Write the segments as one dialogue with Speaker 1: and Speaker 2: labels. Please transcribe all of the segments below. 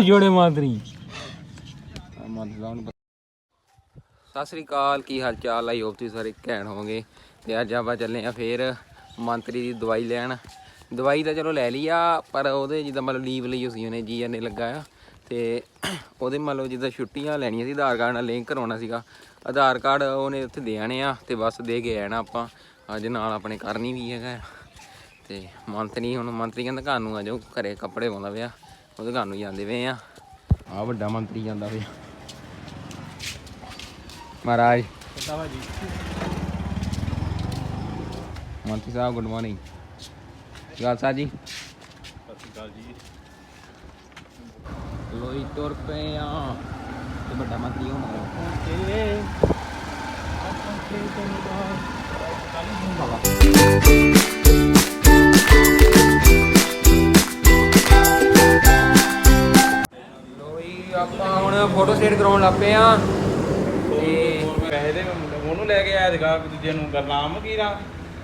Speaker 1: ਜੋੜੇ ਮਾਤਰੀ
Speaker 2: ਸਤਿ ਸ੍ਰੀ ਅਕਾਲ ਕੀ ਹਾਲ ਚਾਲ I hope ਤੁਸੀਂ ਸਾਰੇ ਘੈਂਟ ਹੋਵੋਗੇ। ਤੇ ਅੱਜ ਆਪਾਂ ਚੱਲੇ ਆ ਫੇਰ ਮੰਤਰੀ ਦੀ ਦਵਾਈ ਲੈਣ। ਦਵਾਈ ਤਾਂ ਚਲੋ ਲੈ ਲਈ ਆ, ਪਰ ਉਹਦੇ ਜਿੱਦਾਂ ਮਤਲਬ ਲੀਵ ਲਈ ਸੀ ਉਹਨੇ, ਜੀ ਨੇ ਲੱਗਾ ਆ। ਤੇ ਉਹਦੇ ਮਤਲਬ ਜਿੱਦਾਂ ਛੁੱਟੀਆਂ ਲੈਣੀਆਂ ਸੀ, ਆਧਾਰ ਕਾਰਡ ਨਾਲ ਲਿੰਕ ਕਰਾਉਣਾ ਸੀਗਾ। ਆਧਾਰ ਕਾਰਡ ਉਹਨੇ ਉੱਥੇ ਦੇ ਆਣੇ ਆ ਤੇ ਬਸ ਦੇ ਕੇ ਆਣਾ ਆਪਾਂ। ਅੱਜ ਨਾਲ ਆਪਣੇ ਕਰਨੀ ਵੀ ਹੈਗਾ। ਤੇ ਮੰਤਰੀ, ਹੁਣ ਮੰਤਰੀ ਕਹਿੰਦਾ ਘਰ ਨੂੰ ਆ ਜਾਓ, ਘਰੇ ਕੱਪੜੇ ਪਾਉਂਦਾ ਪਿਆ। ਉਹਦੇ ਘਰ ਨੂੰ ਜਾਂਦੇ ਪਏ ਆ। ਆ ਵੱਡਾ ਮੰਤਰੀ ਜਾਂਦਾ ਪਿਆ। ਮਹਾਰਾਜ।
Speaker 1: ਕਿੱਦਾਂ ਭਾਜੀ?
Speaker 2: ਮੰਤਰੀ ਸਾਹਿਬ ਗੁੱਡ ਮਾਰਨਿੰਗ ਗੱਲ ਸਾਹਿਬ ਜੀ?
Speaker 1: ਸਤਿ ਸ਼੍ਰੀ ਅਕਾਲ ਜੀ।
Speaker 2: ਲੋਈ ਤੁਰ ਪਏ ਆ। ਤੇ ਵੱਡਾ ਮੰਤਰੀ ਹੋ। ਮਗਰ
Speaker 1: ਤੇਰੇ ਆਪਾਂ ਕੇ ਤੈਨੂੰ ਬਾਹਰ
Speaker 2: ਲੋਈ ਫੋਟੋ ਸਟੇਟ ਕਰਾਉਣ ਲੱਗ ਪਏ ਆ। ਤੇ
Speaker 1: ਪੈਸੇ ਦੇ ਉਹਨੂੰ ਲੈ ਕੇ ਆਇਆ ਸੀਗਾ ਦੂਜੇ ਨੂੰ ਕਰਨਾਮ ਕੀ ਨਾ?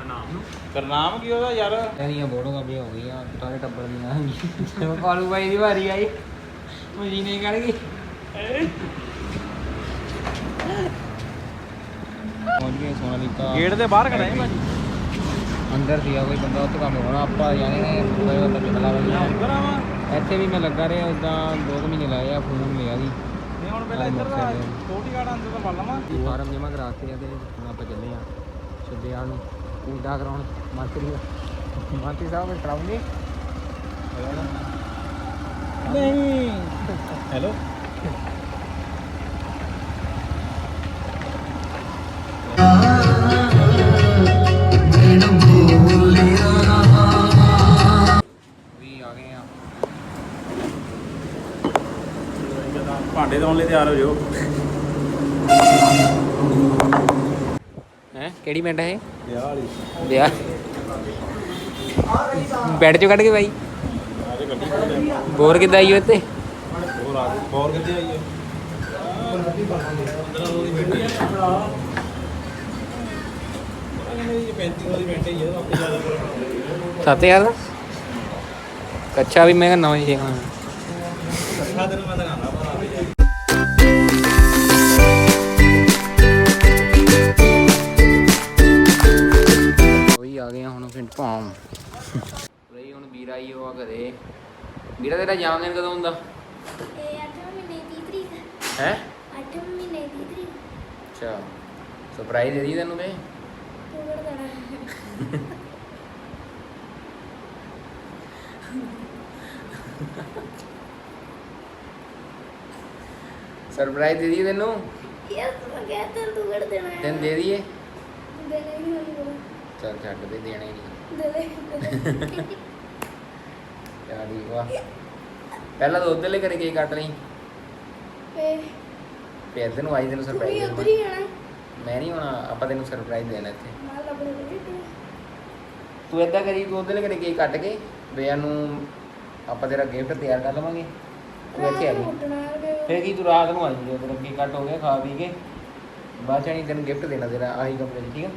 Speaker 1: ਨਾਮ ਕਰਨਾਮ ਕੀ ਉਹਦਾ ਯਾਰ?
Speaker 2: ਇਹਦੀਆਂ ਫੋਟੋ ਕਾਪੀਆਂ ਹੋ ਗਈਆਂ ਸਾਰੇ ਟੱਬਰ ਦੀਆਂ ਕਾਲੂ ਬਾਈ ਦੀ ਵਾਰੀ ਆਈ ਮਸ਼ੀਨੇ ਕੱਢ ਗਈ। ਪਹੁੰਚ ਗਏ ਸੋਨਾਲੀਕਾ
Speaker 1: ਗੇਟ ਦੇ ਬਾਹਰ ਖੜਾ ਹੈ ਭਾਜੀ?
Speaker 2: ਅੰਦਰ ਸੀਗਾ ਕੋਈ ਬੰਦਾ ਉੱਥੇ ਕੰਮ ਹੋਣਾ ਆਪਾਂ ਜਾਣੇ ਨੇ ਕੋਈ ਬੰਦਾ ਚਲਾ ਗਿਆ
Speaker 1: ਉੱਧਰ ਆਵਾਂ।
Speaker 2: ਇੱਥੇ ਵੀ ਮੈਂ ਲੱਗਾ ਰਿਹਾ ਉਦਾਂ ਦੋ ਕੁ ਮਹੀਨੇ ਲਾਏ ਆ ਫੋਨ ਲਿਆ ਦੀ
Speaker 1: ਨਹੀਂ ਹੁਣ ਪਹਿਲਾਂ ਇੱਧਰ ਦਾ ਛੋਟੀ ਗਾੜਾ ਅੰਦਰ ਤਾਂ ਪੜ ਲਵਾਂ।
Speaker 2: ਫਾਰਮ ਆ ਤੇ ਹੁਣ ਆਪਾਂ ਚੱਲੇ ਆ। ਸਿੱਧੇ ਨੂੰ। ਪੂਜਾ ਕਰਾਉਣ ਮੰਤਰੀ ਮੰਤਰੀ ਸਾਹਿਬ ਨੂੰ ਕਰਾਉਂਗੇ
Speaker 1: ਨਹੀਂ। ਹੈਲੋ। ਭਾਂਡੇ ਧੋਣ ਲਈ ਤਿਆਰ ਹੋ ਜਾਓ।
Speaker 2: ਹੈ? ਕਿਹੜੀ ਪਿੰਡ ਹੈ
Speaker 1: ਵਿਆਹ ਵਾਲੀ।
Speaker 2: ਵਿਆਹ ਬੈੱਡ ਚੋਂ ਕੱਢ ਕੇ ਬਾਈ। ਬੋਰ ਕਿੱਦਾਂ ਆਈ ਇੱਥੇ?
Speaker 1: ਹੋਰ ਆ ਗਈ। ਹੋਰ ਕਿੱਥੇ ਆਈ ਹੈ
Speaker 2: ਸੱਤ ਹਜ਼ਾਰ ਦਾ? ਕੱਚਾ ਵੀ ਮੈਂ ਨਵਾਂ ਹੀ ਹਾਂ ਉਹੀ ਆ ਗਏ ਆ ਹੁਣ ਪਿੰਡ ਭਾਮ ਰਹੀ ਹੁਣ ਵੀਰਾ ਹੀ ਉਹ ਆ ਘਰੇ। ਵੀਰਾ ਤੇਰਾ ਜਨਮ ਦਿਨ ਕਦੋਂ ਹੁੰਦਾ?
Speaker 3: ਇਹ 8 ਮਹੀਨੇ ਦੀ ਤਰੀਕ
Speaker 2: ਹੈ?
Speaker 3: 8 ਮਹੀਨੇ ਦੀ ਤਰੀਕ
Speaker 2: ਅੱਛਾ। ਸਰਪ੍ਰਾਈਜ਼ ਦੇ ਦੀ ਤੈਨੂੰ
Speaker 3: ਤੂੰ। ਵੜ ਦੇਣਾ?
Speaker 2: ਸਰਪ੍ਰਾਈਜ਼ ਦੇ ਦੀ ਤੈਨੂੰ।
Speaker 3: ਯਾਰ ਤੂੰ ਕਹਿ ਤਾ ਵੜ ਦੇਣਾ।
Speaker 2: ਤੈਨੂੰ ਦੇ ਦਈਏ।
Speaker 3: ਦੇ ਲੈ ਨਹੀਂ ਹੋਣੀ
Speaker 2: ਚੱਲ ਛੱਡ ਦੇ ਦੇਣਾ ਨਹੀਂ
Speaker 3: ਦੇ ਲੈ
Speaker 2: ਯਾਰ ਠੀਕ ਵਾ ਪਹਿਲਾਂ ਤਾਂ ਉਧਰਲੇ ਘਰੇ ਕੇਕ ਕੱਟ ਲਈ। ਫਿਰ ਇੱਧਰ ਨੂੰ ਆਈ ਤੈਨੂੰ
Speaker 3: ਤੂੰ
Speaker 2: ਸਰਪ੍ਰਾਈਜ਼
Speaker 3: ਵੀ ਉੱਧਰ ਹੀ ਆਣਾ।
Speaker 2: ਮੈਂ। ਨਹੀਂ ਹੋਣਾ ਆਪਾਂ ਤੈਨੂੰ ਸਰਪ੍ਰਾਈਜ਼ ਦੇਣਾ ਇੱਥੇ।
Speaker 3: ਮਾਲ ਲੱਭਣੇ ਦੇ
Speaker 2: ਤੂੰ। ਏਦਾਂ ਕਰੀ ਤੂੰ ਉਧਰਲੇ ਘਰੇ ਕੇਕ ਕੱਟ ਕੇ ਬਿਆ ਨੂੰ ਆਪਾਂ ਤੇਰਾ ਗਿਫਟ ਤਿਆਰ ਕਰ ਲਵਾਂਗੇ। ਤੂੰ ਇੱਥੇ ਆ ਜੀ। ਫਿਰ ਕੀ ਤੂੰ ਰਾਤ ਨੂੰ ਆ ਜੀ ਜਦੋਂ ਕੇਕ ਕੱਟ ਹੋ ਗਿਆ ਖਾ ਪੀ ਕੇ। ਬਾਅਦ ਚ ਨਹੀਂ ਤੈਨੂੰ ਗਿਫਟ ਦੇਣਾ ਤੇਰਾ ਆਹੀ ਕਮਰੇ 'ਚ ਠੀਕ ਆ?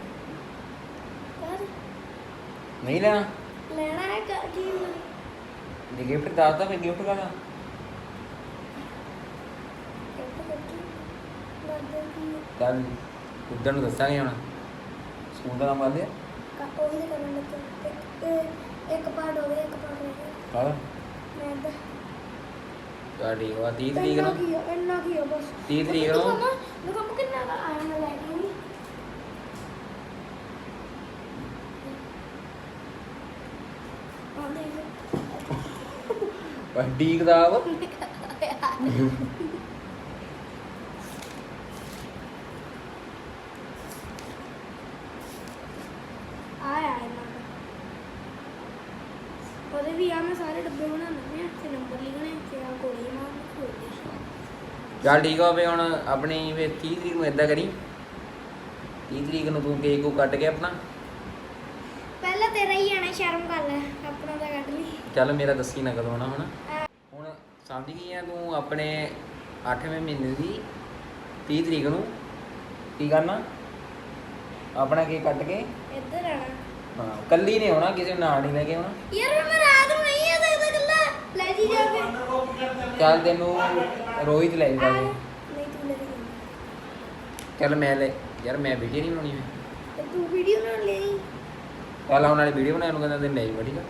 Speaker 2: ਨਹੀਂ ਲੈਣਾ?
Speaker 3: ਲੈਣਾ ਹੈ ਕ-
Speaker 2: ਜੇ ਗਿਫਟ ਦੱਸਦਾ ਫਿਰ ਗਿਫਟ ਕਰਨਾ ਚੱਲ ਉਧਰ ਨੂੰ ਦੱਸਾਂਗੇ ਹੁਣ। ਸਕੂਲ ਦਾ ਨਾਮ ਆਦੇ
Speaker 3: ਉਹ ਵੀ ਕਰਨ ਲੱਗੇ। ਇੱਕ- ਇੱਕ ਪਾਰਟ ਹੋ ਗਿਆ ਇੱਕ ਪਾਰਟ ਹੋ ਗਿਆ।
Speaker 2: ਹਾਂ
Speaker 3: ਮੈਂ ਤਾਂ
Speaker 2: ਚੱਲ ਠੀਕ ਵਾ 30 ਤਰੀਕ ਨੂੰ।
Speaker 3: ਇੰਨਾ ਕੀ ਆ ਬਸ।
Speaker 2: 30 ਤਰੀਕ ਨੂੰ।
Speaker 3: ਮੈਂ ਕੰਮ ਕਿੰਨਾ ਦਾ ਆਇਆ ਮੈਂ ਲੈ ਕੇ ਆਈ। ਆ ਦੇਖ
Speaker 2: ਵੱਡੀ ਕਿਤਾਬ
Speaker 3: ਆਇਆ ਇਹਨਾਂ ਦਾ। ਉਹਦੇ ਵੀ ਆ ਮੈਂ ਸਾਰੇ ਡੱਬੇ ਬਣਾਉਣੇ ਆ ਤੇ ਨੰਬਰ ਲਿਖਣੇ ਤੇ ਆ ਗੋਲੀ ਮਾਰ ਖੋਲਦੀ
Speaker 2: ਚੱਲ ਠੀਕ ਆ ਵੇ ਹੁਣ ਆਪਣੀ ਵੇ 30 ਤਰੀਕ ਨੂੰ ਏਦਾਂ ਕਰੀ। 30 ਤਰੀਕ ਨੂੰ ਤੂੰ ਕੇਕ ਕੋ ਕੱਟ ਕੇ ਆਪਣਾ।
Speaker 3: ਪਹਿਲਾਂ ਤੇਰਾ ਹੀ ਆਣਾ ਸ਼ਰਮ ਕਰ ਲੈ ਆਪਣਾ ਤਾਂ ਕੱਢ ਲਈ।
Speaker 2: ਚੱਲ ਮੇਰਾ ਦੱਸੀ ਨਾ ਕਦੋਂ ਆਉਣਾ ਹੁਣ। ਹੁਣ ਸਮਝ ਗਈ ਆ ਤੂੰ ਆਪਣੇ 8ਵੇਂ ਮਹੀਨੇ ਦੀ 30 ਤਰੀਕ ਨੂੰ ਕੀ ਕਰਨਾ? ਆਪਣਾ ਕੇਕ ਕੱਟ ਕੇ?
Speaker 3: ਇੱਧਰ ਆਣਾ
Speaker 2: ਹਾਂ ਕੱਲੀ ਨਹੀਂ ਆਉਣਾ ਕਿਸੇ ਨੂੰ ਨਾਲ ਨਹੀਂ ਲੈ ਕੇ ਆਉਣਾ।
Speaker 3: ਯਾਰ ਮੈਂ ਰਾਤ ਨੂੰ ਨਹੀਂ ਆ ਸਕਦਾ ਗੱਲਾਂ ਲੈ ਜੀ ਜਾ ਕੇ।
Speaker 2: ਚੱਲ ਤੈਨੂੰ ਰੋਹਿਤ ਲੈ ਜਾਊਗਾ
Speaker 3: ਨਹੀਂ ਤੂੰ ਲੈ ਕੇ।
Speaker 2: ਚੱਲ ਮੈਂ ਲੈ ਯਾਰ ਮੈਂ ਵੀਡੀਓ ਨਹੀਂ ਬਣਾਉਣੀ ਮੈਂ।
Speaker 3: ਤੇ ਵੀਡੀਓ ਨਾਲ ਲੈ
Speaker 2: ਚੱਲ ਆਉਣ ਵਾਲੀ ਵੀਡੀਓ ਬਣਾਉਣ ਨੂੰ ਕਹਿੰਦਾ ਤੇ ਲੈ ਜਾਊਗਾ ਠੀਕ ਆ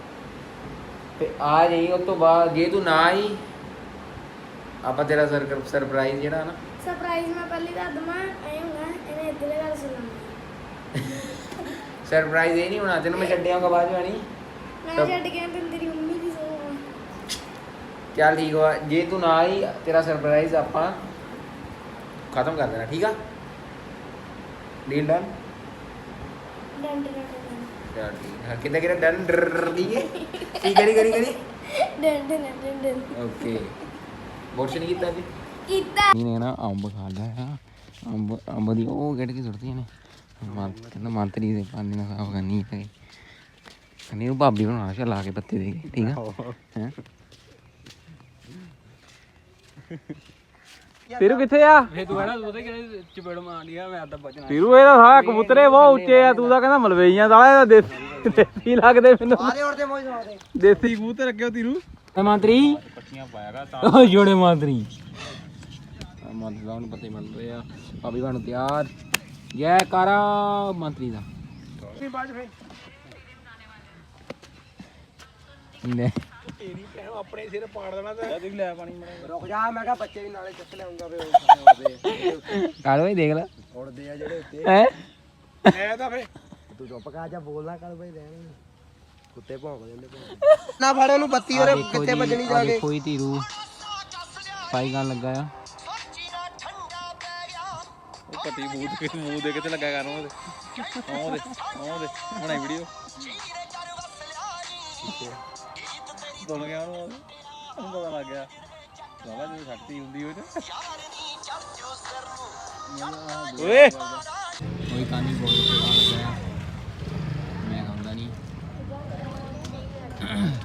Speaker 2: ਤੇ ਆ ਜਾਈ ਉਸ ਤੋਂ ਬਾਅਦ ਜੇ ਤੂੰ ਨਾ ਆਈ ਆਪਾਂ ਤੇਰਾ ਸਰਪ੍ਰਾਈਜ਼ ਜਿਹੜਾ ਨਾ।
Speaker 3: ਸਰਪ੍ਰਾਈਜ਼ ਮੈਂ ਪਹਿਲੀ ਦੱਸ ਦਵਾਂ ਐ ਇਹਨੇ ਇੱਧਰਲੇ ਘਰ ਸੁਣਾਉਣਾ
Speaker 2: ਸਰਪ੍ਰਾਈਜ਼ ਇਹ ਨਹੀਂ ਹੋਣਾ ਤੈਨੂੰ ਮੈਂ ਛੱਡਿਆਂਗਾ ਬਾਅਦ ਚ ਆਣੀ।
Speaker 3: ਮੈਂ ਛੱਡ ਗਿਆ ਤੇ ਤੇਰੀ ਮੰਮੀ ਦੀ ਸੁਣਾਉਣਾ
Speaker 2: ਚੱਲ ਠੀਕ ਵਾ ਜੇ ਤੂੰ ਨਾ ਆਈ ਤੇਰਾ ਸਰਪ੍ਰਾਈਜ਼ ਆਪਾਂ ਖਤਮ ਕਰ ਦੇਣਾ ਠੀਕ ਆ? ਡੀਲ ਡਨ
Speaker 3: ਡੰਡ ਡੰਡ
Speaker 2: ਚੱਲ ਠੀਕ ਹੈ ਕਿੱਦਾਂ ਕਿਹੜਾ ਡਨ ਡਰ ਠੀਕ ਹੈ ਕੀ ਕਰੀ ਕਰੀ ਕਰੀ
Speaker 3: ਡੰਡ ਡੰਡ ਡੰਡ
Speaker 2: ਓਕੇ ਬੋਰਸ਼ ਨਹੀਂ ਕੀਤਾ ਜੀ
Speaker 3: ਕੀਤਾ
Speaker 2: ਨਹੀਂ ਨੇ ਅੰਬ ਖਾ ਲਿਆ ਆ ਅੰਬ ਅੰਬ ਦੀ ਉਹ ਕਿਹੜੇ ਕੀ ਸੁੱਟਦੀਆਂ ਨੇ ਮੰ ਕਹਿੰਦਾ ਮੰਤਰੀ ਦੇ ਪਾਣੀ ਨਾਲ ਸਾਫ਼ ਕਰਨੀ ਹੈ ਕਹਿੰਦੀ ਉਹ ਭਾਬੀ ਬਣਾਉਣਾ ਚਾ ਲਾ ਕੇ ਪੱਤੇ ਦੇ ਕੇ ਠੀਕ ਆ ਹੈ ਤੇਰੂ ਕਿੱਥੇ ਆ?
Speaker 4: ਫੇ ਤੂੰ ਕਹਿਣਾ ਉਹਦੇ ਕਿਹੜੇ ਚਪੇੜ ਮਾਰਨੀ ਆ ਮੈਂ ਤਾਂ ਬਚਣਾ
Speaker 1: ਤੀਰੂ ਇਹਦਾ ਸਾਰਾ ਕਬੂਤਰੇ ਬਹੁਤ ਉੱਚੇ ਆ ਤੂੰ ਤਾਂ ਕਹਿੰਦਾ ਮਲਵਈਆਂ ਸਾਲਾ ਇਹਦਾ ਦੇਸੀ ਦੇਸੀ ਲੱਗਦੇ ਮੈਨੂੰ। ਦੇਸੀ ਕਬੂਤਰ ਅੱਗੇ ਤੀਰੂ।
Speaker 2: ਮੰਤਰੀ।
Speaker 1: ਪੱਟੀਆਂ ਪਾਇਆਗਾ
Speaker 2: ਓ ਜੋੜੇ ਮੰਤਰੀ। ਮੰਤਰੀ ਦਾ ਨੂੰ ਪਤਾ ਹੀ ਮਿਲ ਰਿਹਾ ਭਾਬੀ ਬਣ ਤਿਆਰ। ਜੈ ਕਾਰਾ ਮੰਤਰੀ ਦਾ।
Speaker 4: ਨਹੀਂ ਬਾਜ ਫੇ
Speaker 2: ਲੈ
Speaker 4: ਤੇਰੀ ਭੈਣ ਆਪਣੇ ਸਿਰ ਪਾੜ ਦੇਣਾ ਤੇ ਤੂੰ ਲੈ ਪਾਣੀ ਰੁਕ ਜਾ ਮੈਂ ਕਿਹਾ ਬੱਚੇ ਵੀ ਨਾਲੇ ਚੱਕ ਲਿਆਉਂਗਾ ਵੇ ਉੜਦੇ
Speaker 2: ਕਾਲੋ ਹੀ ਦੇਖ ਲੈ?
Speaker 4: ਉੜਦੇ ਆ ਜਿਹੜੇ ਉੱਤੇ।
Speaker 2: ਹੈ?
Speaker 4: ਐ ਤਾਂ ਫੇ ਤੂੰ ਚੁੱਪ ਕਰ ਜਾ ਬੋਲਣਾ ਕਰ ਬਈ ਰਹਿਣ ਕੁੱਤੇ ਭੌਂਕ ਜਾਂਦੇ ਨਾ ਫੜ ਉਹਨੂੰ ਬੱਤੀ ਉਹਰੇ ਕਿੱਥੇ ਵੱਜਣੀ ਜਾ ਕੇ।
Speaker 2: ਕੋਈ ਧੀਰੂ। ਪਾਈ ਗਾਣ ਲੱਗਾ ਆ।
Speaker 1: ਪੱਟੀ ਮੂੰਹ ਦੇ ਮੂੰਹ ਦੇ ਕਿਤੇ ਲੱਗਾ ਕਰ ਉਹਦੇ। ਉਹਦੇ ਉਹਦੇ ਬਣਾਈ ਵੀਡੀਓ ਤੁਲ ਗਿਆ ਉਹਨੂੰ। ਉਹਨੂੰ ਪਤਾ ਲੱਗ ਗਿਆ। ਬਾਬਾ ਜੀ ਸ਼ਕਤੀ ਹੁੰਦੀ ਉਹ ਚ ਓਏ।
Speaker 2: ਕੋਈ ਕਾਨੀ ਬੋਲ ਆ ਮੈਂ ਖਾਂਦਾ ਨਹੀਂ।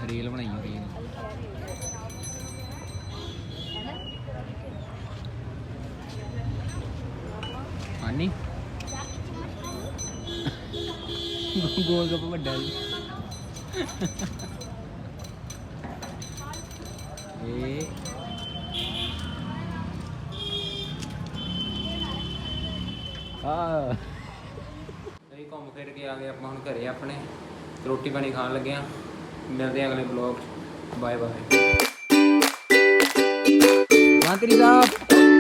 Speaker 2: ਰੀਲ ਬਣਾਈ ਹੋਈ ਰੀਲ। ਆਨੀ ਗੋਲ ਗੱਪ ਵੱਡਾ ਜੀ ਇਹ ਆ। ਅਸੀਂ ਘੁੰਮ ਫਿਰ ਕੇ ਆ ਗਏ ਆਪਾਂ ਹੁਣ ਘਰੇ ਆਪਣੇ। ਤੇ ਰੋਟੀ ਪਾਣੀ ਖਾਣ ਲੱਗੇ ਆ। ਮਿਲਦੇ ਆ ਅਗਲੇ ਬਲੌਗ ਬਾਏ ਬਾਏ ਮੰਤਰੀ ਸਾਹਿਬ।